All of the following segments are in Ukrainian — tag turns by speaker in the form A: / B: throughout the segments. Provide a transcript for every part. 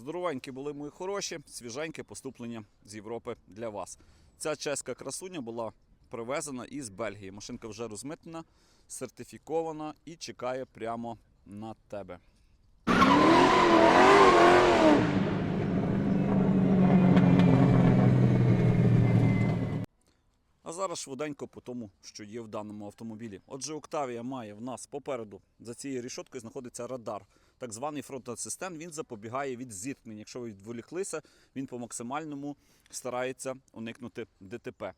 A: Здоровенькі були мої хороші, свіженьке поступлення з Європи для вас. Ця чеська красуня була привезена із Бельгії. Машинка вже розмитнена, сертифікована і чекає прямо на тебе. А зараз швиденько по тому, що є в даному автомобілі. Отже, Октавія має в нас попереду за цією рішоткою знаходиться радар, так званий фронт-асистент. Він запобігає від зіткнень. Якщо ви відволіклися, він по максимальному старається уникнути ДТП.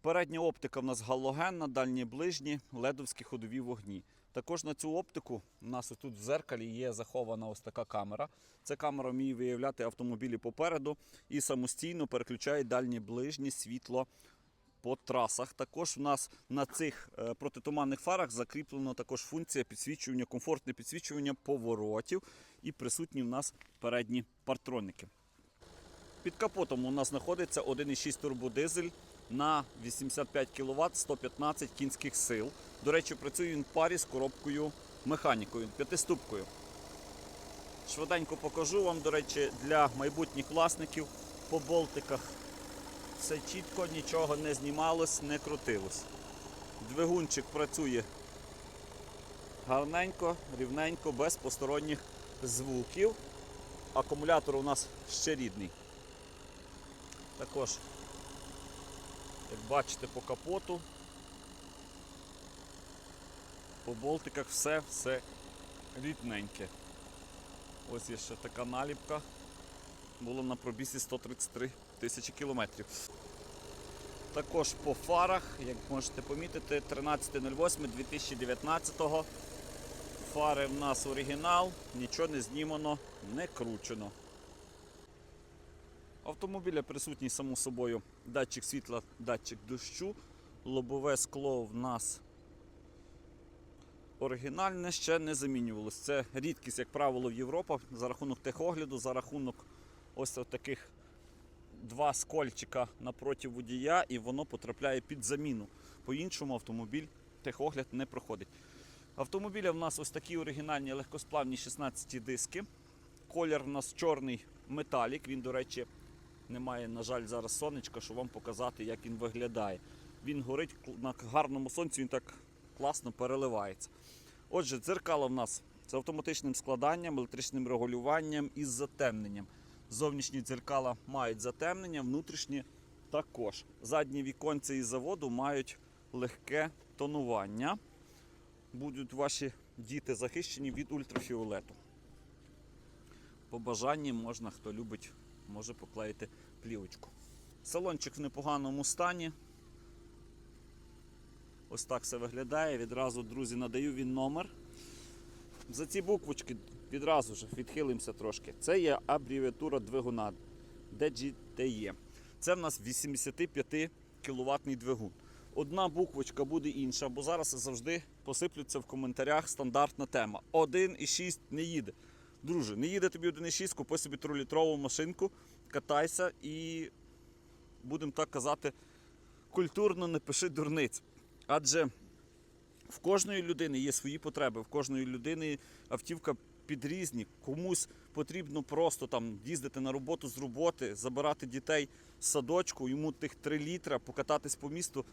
A: Передня оптика в нас галогенна, дальні ближні, ледовські ходові вогні. Також на цю оптику у нас тут в зеркалі є захована ось така камера. Ця камера вміє виявляти автомобілі попереду і самостійно переключає дальнє ближнє світло по трасах. Також у нас на цих е, протитуманних фарах закріплена також функція підсвічування, комфортне підсвічування поворотів і присутні в нас передні партроники. Під капотом у нас знаходиться 1,6 турбодизель на 85 кВт 115 кінських сил. До речі, працює він в парі з коробкою механікою, п'ятиступкою. Швиденько покажу вам, до речі, для майбутніх власників по болтиках все чітко, нічого не знімалось, не крутилось. Двигунчик працює гарненько, рівненько, без посторонніх звуків. Акумулятор у нас ще рідний. Також, як бачите, по капоту, по болтиках все, все рідненьке. Ось є ще така наліпка. Було на пробісі 133 тисячі кілометрів. Також по фарах, як можете помітити, 13.08.2019 фари в нас оригінал, нічого не знімано, не кручено. Автомобіля присутній, само собою, датчик світла, датчик дощу, лобове скло в нас оригінальне ще не замінювалось. Це рідкість, як правило, в Європі за рахунок техогляду, за рахунок ось таких два скольчика напроти водія, і воно потрапляє під заміну. По-іншому автомобіль техогляд не проходить. Автомобіля в нас ось такі оригінальні легкосплавні 16 диски. Колір в нас чорний металік. Він, до речі, не має, на жаль, зараз сонечка, щоб вам показати, як він виглядає. Він горить на гарному сонці, він так класно переливається. Отже, дзеркало в нас з автоматичним складанням, електричним регулюванням і затемненням. Зовнішні дзеркала мають затемнення, внутрішні також. Задні віконці із заводу мають легке тонування. Будуть ваші діти захищені від ультрафіолету. По бажанні можна, хто любить, може поклеїти плівочку. Салончик в непоганому стані. Ось так все виглядає. Відразу, друзі, надаю він номер. За ці буквочки відразу ж відхилимося трошки. Це є абревіатура двигуна DGTE. Це в нас 85 кВт двигун. Одна буквочка буде інша, бо зараз завжди посиплються в коментарях стандартна тема. 1,6 не їде. Друже, не їде тобі 1,6, купи собі 3-літрову машинку, катайся і, будемо так казати, культурно не пиши дурниць. Адже в кожної людини є свої потреби, в кожної людини автівка під різні. Комусь потрібно просто там їздити на роботу з роботи, забирати дітей з садочку, йому тих 3 літра, покататись по місту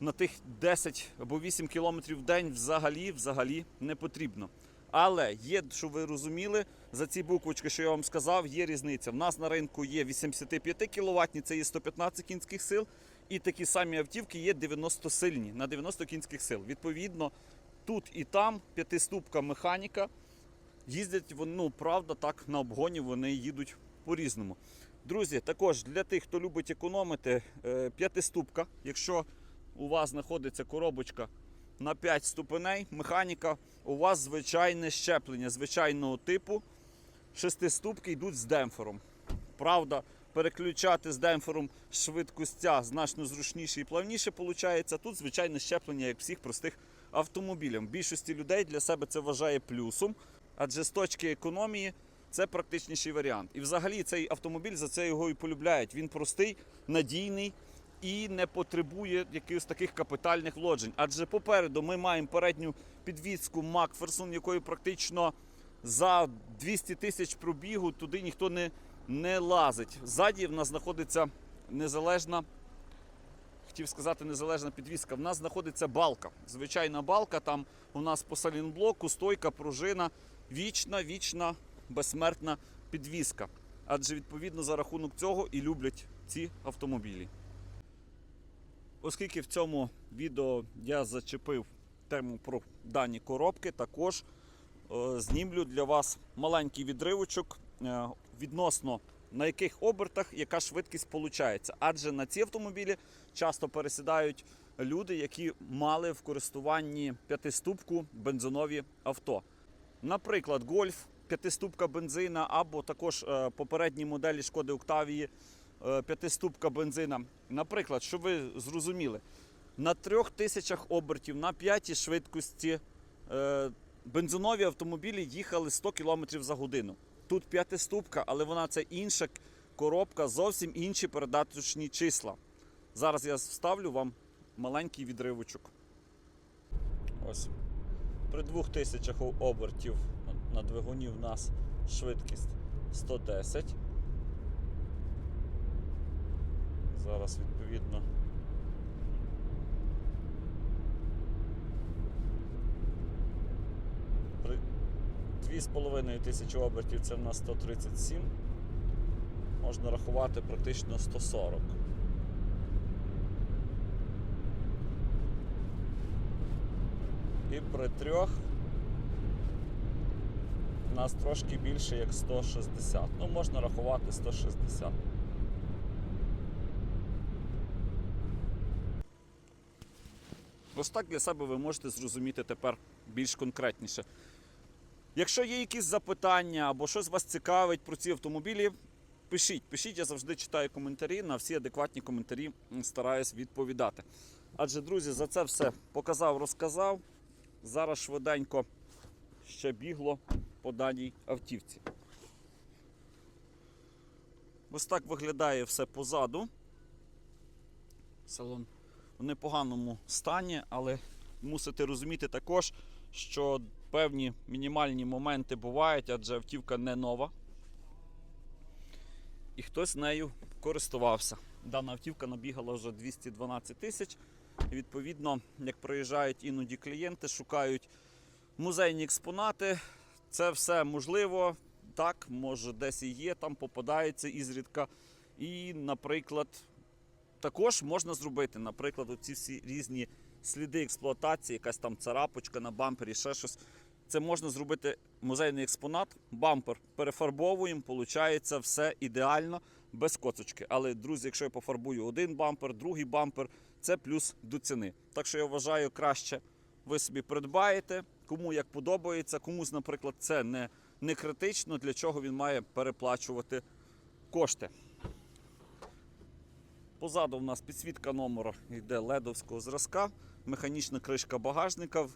A: на тих 10 або 8 кілометрів в день взагалі, взагалі не потрібно. Але є, щоб ви розуміли, за ці буквочки, що я вам сказав, є різниця. В нас на ринку є 85 кВт, це є 115 кінських сил, і такі самі автівки є 90 сильні на 90 кінських сил. Відповідно, тут і там п'ятиступка механіка. Їздять ну, правда, так на обгоні вони їдуть по-різному. Друзі, також для тих, хто любить економити, е, п'ятиступка. Якщо у вас знаходиться коробочка на 5 ступеней, механіка, у вас звичайне щеплення звичайного типу. Шестиступки йдуть з демпфером. Правда, переключати з демпфером швидкостя значно зручніше і плавніше виходить. Тут звичайне щеплення, як всіх простих автомобілів. Більшості людей для себе це вважає плюсом, адже з точки економії це практичніший варіант. І взагалі цей автомобіль за це його і полюбляють. Він простий, надійний і не потребує якихось таких капітальних вложень. Адже попереду ми маємо передню підвіску Макферсон, якою практично за 200 тисяч пробігу туди ніхто не, не лазить. Ззаді в нас знаходиться незалежна, хотів сказати, незалежна підвіска. В нас знаходиться балка. Звичайна балка, там у нас по салінблоку, стойка, пружина, вічна, вічна, безсмертна підвіска. Адже відповідно за рахунок цього і люблять ці автомобілі. Оскільки в цьому відео я зачепив тему про дані коробки, також е, знімлю для вас маленький відривочок е, відносно на яких обертах яка швидкість виходить. Адже на ці автомобілі часто пересідають люди, які мали в користуванні п'ятиступку бензинові авто. Наприклад, Гольф, п'ятиступка бензина, або також е, попередні моделі Шкоди Октавії, е, п'ятиступка бензина. Наприклад, щоб ви зрозуміли, на трьох тисячах обертів на п'ятій швидкості е, бензинові автомобілі їхали 100 км за годину. Тут п'ятиступка, але вона це інша коробка, зовсім інші передаточні числа. Зараз я вставлю вам маленький відривочок. Ось. При 2000 обертів на двигуні в нас швидкість 110. Зараз відповідно. При 2,5 тисячі обертів це в нас 137. Можна рахувати практично 140. І при трьох у нас трошки більше як 160. Ну, можна рахувати 160. Ось так для себе ви можете зрозуміти тепер більш конкретніше. Якщо є якісь запитання або щось вас цікавить про ці автомобілі, пишіть. Пишіть, я завжди читаю коментарі. На всі адекватні коментарі стараюсь відповідати. Адже, друзі, за це все показав, розказав. Зараз швиденько ще бігло по даній автівці. Ось так виглядає все позаду. Салон в непоганому стані, але мусите розуміти також, що певні мінімальні моменти бувають, адже автівка не нова. І хтось нею користувався. Дана автівка набігала вже 212 тисяч. Відповідно, як приїжджають іноді клієнти, шукають музейні експонати. Це все можливо. Так, може, десь і є, там попадається ізрідка. І, наприклад, також можна зробити, наприклад, оці всі різні сліди експлуатації, якась там царапочка на бампері, ще щось. Це можна зробити музейний експонат, бампер перефарбовуємо, виходить все ідеально, без коцочки. Але, друзі, якщо я пофарбую один бампер, другий бампер, це плюс до ціни. Так що я вважаю, краще ви собі придбаєте, кому як подобається, комусь, наприклад, це не, не критично, для чого він має переплачувати кошти. Позаду в нас підсвітка номера йде ледовського зразка, механічна кришка багажника.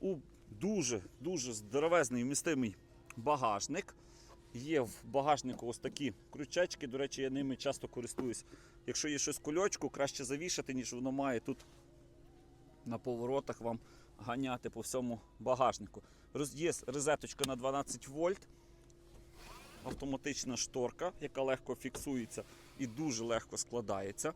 A: У дуже дуже здоровезний вмістимий багажник. Є в багажнику ось такі крючечки. До речі, я ними часто користуюсь. Якщо є щось кульочку, краще завішати, ніж воно має тут на поворотах вам ганяти по всьому багажнику. Є розеточка на 12 вольт автоматична шторка, яка легко фіксується і дуже легко складається.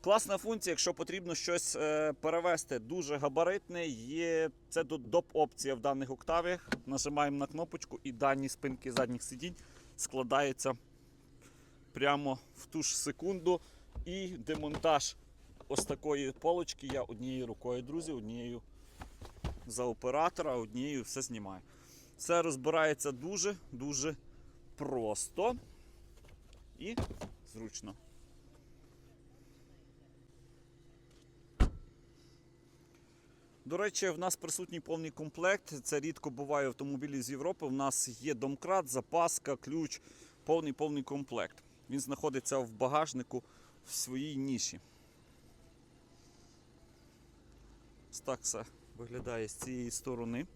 A: Класна функція, якщо потрібно щось е, перевести, дуже габаритне. Є це доп-опція в даних октавіях. Нажимаємо на кнопочку і дані спинки задніх сидінь складаються прямо в ту ж секунду. І демонтаж ось такої полочки я однією рукою, друзі, однією за оператора, однією все знімаю. Все розбирається дуже-дуже просто і зручно. До речі, в нас присутній повний комплект. Це рідко буває автомобілі з Європи. У нас є домкрат, запаска, ключ, повний повний комплект. Він знаходиться в багажнику в своїй ніші. Ось так все виглядає з цієї сторони.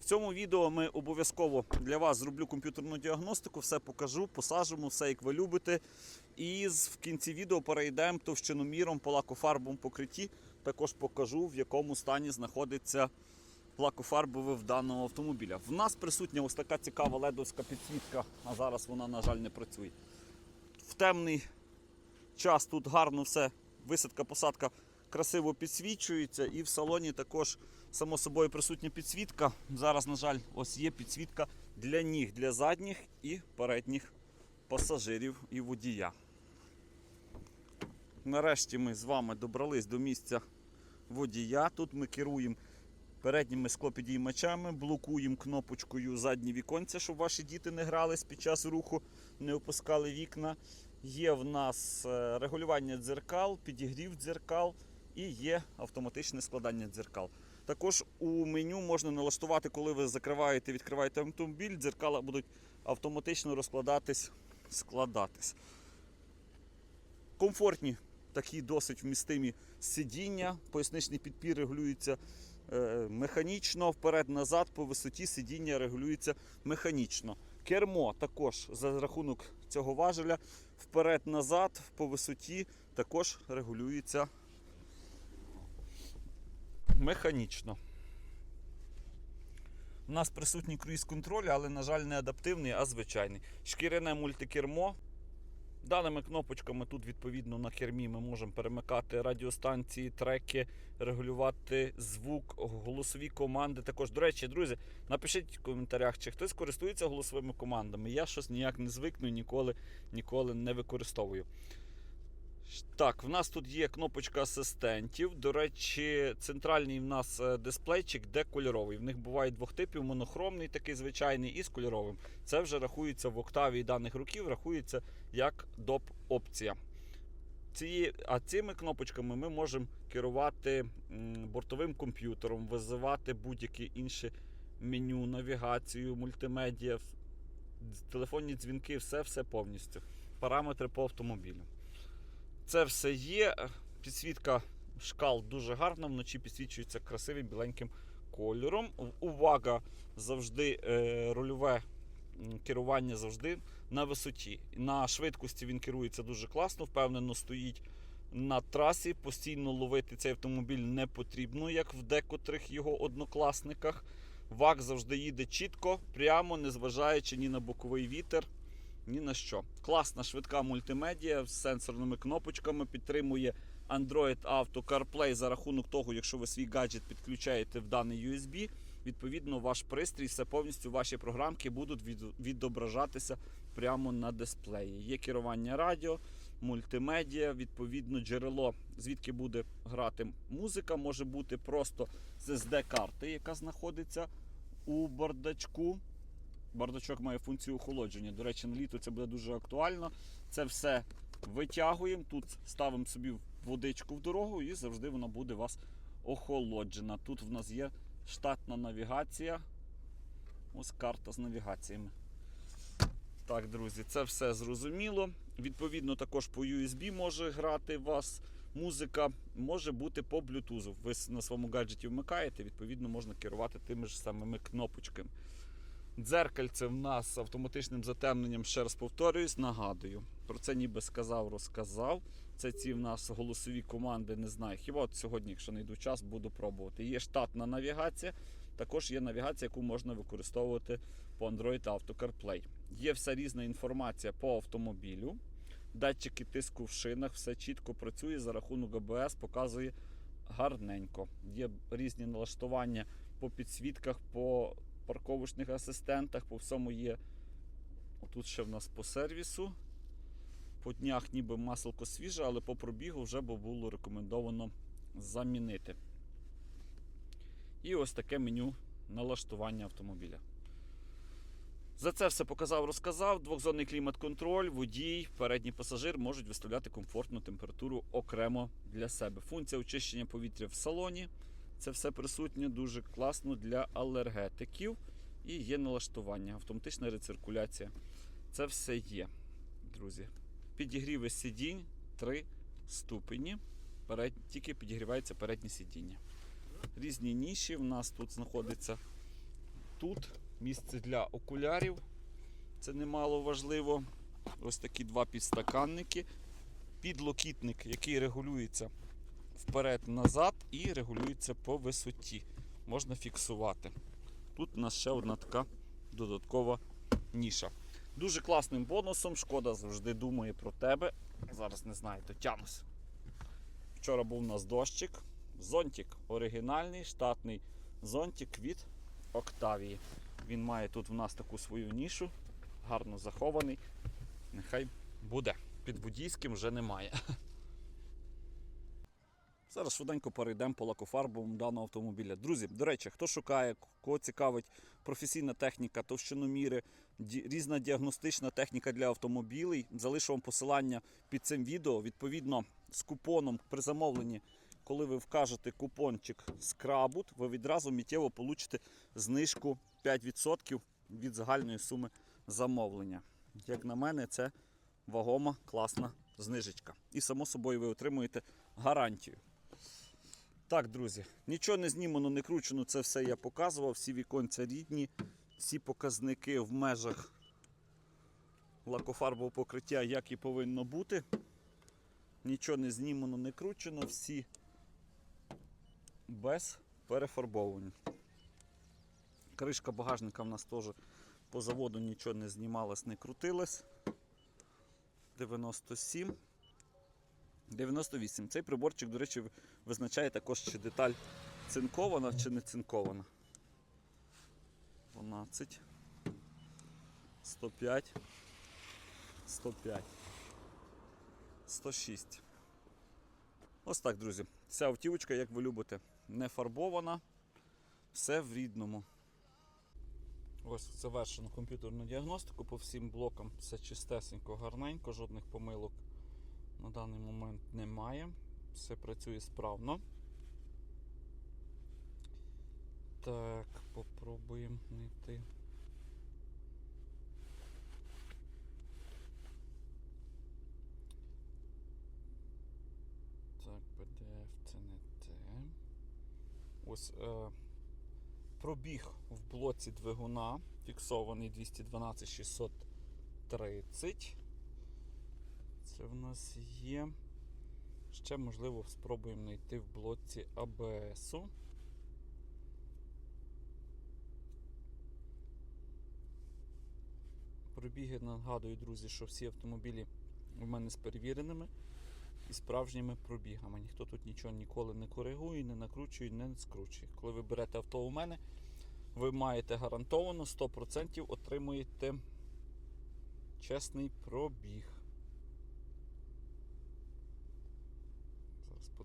A: В цьому відео ми обов'язково для вас зроблю комп'ютерну діагностику, все покажу, посажимо, все як ви любите. І в кінці відео перейдемо товщиноміром по лакофарбовому покритті. Також покажу, в якому стані знаходиться лакофарбове в даного автомобіля. В нас присутня ось така цікава ледовська підсвітка, а зараз вона, на жаль, не працює. В темний час тут гарно все, висадка, посадка красиво підсвічується, і в салоні також, само собою, присутня підсвітка. Зараз, на жаль, ось є підсвітка для ніг, для задніх і передніх пасажирів і водія. Нарешті ми з вами добрались до місця водія. Тут ми керуємо передніми склопідіймачами, блокуємо кнопочкою задні віконця, щоб ваші діти не грались під час руху, не опускали вікна. Є в нас е, регулювання дзеркал, підігрів дзеркал і є автоматичне складання дзеркал. Також у меню можна налаштувати, коли ви закриваєте, відкриваєте автомобіль, дзеркала будуть автоматично розкладатись, складатись. Комфортні такі досить вмістимі сидіння. Поясничний підпір регулюється механічно, вперед-назад, по висоті сидіння регулюється механічно. Кермо також за рахунок цього важеля вперед-назад, по висоті також регулюється механічно. У нас присутній круїз-контроль, але, на жаль, не адаптивний, а звичайний. Шкіряне мультикермо. Даними кнопочками тут, відповідно, на кермі ми можемо перемикати радіостанції, треки, регулювати звук, голосові команди. Також, до речі, друзі, напишіть в коментарях, чи хтось користується голосовими командами. Я щось ніяк не звикну ніколи, ніколи не використовую. Так, в нас тут є кнопочка асистентів. До речі, центральний в нас е, дисплейчик декольоровий. В них буває двох типів: монохромний, такий звичайний, і з кольоровим. Це вже рахується в октаві даних років, рахується як доп опція. Ці, а цими кнопочками ми можемо керувати бортовим комп'ютером, визивати будь-які інші меню, навігацію, мультимедіа, телефонні дзвінки, все, все повністю. Параметри по автомобілю. Це все є. Підсвітка шкал дуже гарна, вночі підсвічується красивим біленьким кольором. Увага завжди е, рульове керування завжди на висоті. На швидкості він керується дуже класно, впевнено стоїть на трасі. Постійно ловити цей автомобіль не потрібно, як в декотрих його однокласниках. ВАК завжди їде чітко, прямо, незважаючи ні на боковий вітер, ні на що. Класна швидка мультимедіа з сенсорними кнопочками підтримує Android Auto CarPlay за рахунок того, якщо ви свій гаджет підключаєте в даний USB, відповідно ваш пристрій, все повністю ваші програмки будуть відображатися прямо на дисплеї. Є керування радіо, мультимедіа, відповідно, джерело, звідки буде грати музика, може бути просто з SD-карти, яка знаходиться у бардачку. Бардачок має функцію охолодження. До речі, на літо це буде дуже актуально. Це все витягуємо. Тут ставимо собі водичку в дорогу і завжди вона буде у вас охолоджена. Тут в нас є штатна навігація. Ось карта з навігаціями. Так, друзі, це все зрозуміло. Відповідно, також по USB може грати вас музика, може бути по Bluetooth. Ви на своєму гаджеті вмикаєте, відповідно, можна керувати тими ж самими кнопочками. Дзеркальце в нас з автоматичним затемненням, ще раз повторююсь, нагадую. Про це ніби сказав, розказав. Це ці в нас голосові команди, не знаю. Хіба от сьогодні, якщо знайду час, буду пробувати. Є штатна навігація, також є навігація, яку можна використовувати по Android та Auto CarPlay. Є вся різна інформація по автомобілю. Датчики тиску в шинах, все чітко працює за рахунок АБС, показує гарненько. Є різні налаштування по підсвітках, по парковочних асистентах, по всьому є. Тут ще в нас по сервісу. По днях ніби маселко свіже, але по пробігу вже було рекомендовано замінити. І ось таке меню налаштування автомобіля. За це все показав, розказав. Двохзонний клімат-контроль, водій, передній пасажир можуть виставляти комфортну температуру окремо для себе. Функція очищення повітря в салоні. Це все присутнє дуже класно для алергетиків. І є налаштування, автоматична рециркуляція. Це все є, друзі. Підігріви сидінь 3 ступені. Перед... Тільки підігрівається переднє сидіння. Різні ніші в нас тут знаходиться тут місце для окулярів. Це немало важливо. Ось такі два підстаканники. Підлокітник, який регулюється вперед-назад і регулюється по висоті. можна фіксувати. Тут у нас ще одна така додаткова ніша. Дуже класним бонусом, шкода завжди думає про тебе. Зараз не знаю, то тянусь. Вчора був у нас дощик. Зонтик оригінальний, штатний зонтик від Октавії. Він має тут в нас таку свою нішу, гарно захований. Нехай буде. Під водійським вже немає. Зараз швиденько перейдемо по лакофарбовому даного автомобіля. Друзі, до речі, хто шукає, кого цікавить професійна техніка, товщиноміри, різна діагностична техніка для автомобілів, залишу вам посилання під цим відео. Відповідно, з купоном при замовленні, коли ви вкажете купончик Скрабут, ви відразу миттєво получите знижку 5% від загальної суми замовлення. Як на мене, це вагома, класна знижечка. І само собою ви отримуєте гарантію. Так, друзі, нічого не знімано, не кручено, це все я показував. Всі віконця рідні, всі показники в межах лакофарбового покриття, як і повинно бути. Нічого не знімано, не кручено, всі без перефарбовування. Кришка багажника в нас теж по заводу нічого не знімалось, не крутилось. 97. 98. Цей приборчик, до речі, визначає також, чи деталь цинкована чи не цинкована. 12. 105. 105. 106. Ось так, друзі. Ця автівочка, як ви любите, не фарбована. Все в рідному. Ось завершено комп'ютерну діагностику по всім блокам. Все чистесенько, гарненько, жодних помилок на даний момент немає. Все працює справно. Так, попробуємо знайти. Так, PDF це не те. Ось е, пробіг в блоці двигуна фіксований 212 630. Це в нас є. Ще, можливо, спробуємо знайти в блоці АБСу. Пробіги нагадую, друзі, що всі автомобілі у мене з перевіреними і справжніми пробігами. Ніхто тут нічого ніколи не коригує, не накручує, не скручує. Коли ви берете авто у мене, ви маєте гарантовано 100% отримуєте чесний пробіг.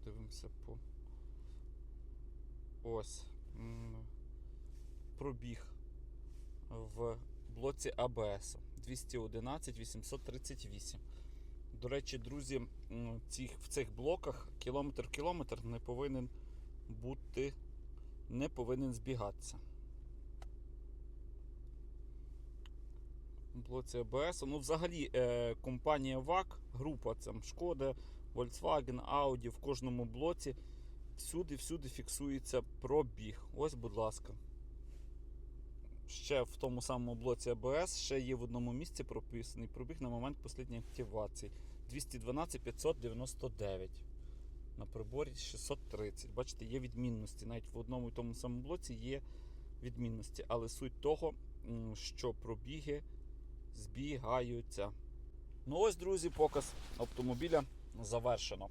A: Зараз подивимося по. Ось. Пробіг в блоці АБС 211 838. До речі, друзі, в цих блоках кілометр-кілометр не повинен бути, не повинен збігатися. Блоці АБС. Ну, взагалі, е, компанія ВАК, група там Шкода, Volkswagen, Audi в кожному блоці всюди-всюди фіксується пробіг. Ось, будь ласка. Ще в тому самому блоці АБС ще є в одному місці прописаний пробіг на момент послідньої активації. 212 599. На приборі 630. Бачите, є відмінності. Навіть в одному і тому самому блоці є відмінності. Але суть того, що пробіги збігаються. Ну ось, друзі, показ автомобіля завершено.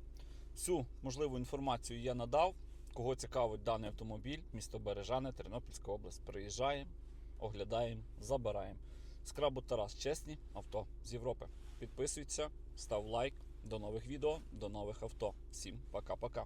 A: Всю можливу інформацію я надав. Кого цікавить даний автомобіль, місто Бережани, Тернопільська область. Приїжджаємо, оглядаємо, забираємо. Скрабу Тарас, чесні авто з Європи. Підписуйся, став лайк. До нових відео, до нових авто. Всім пока-пока.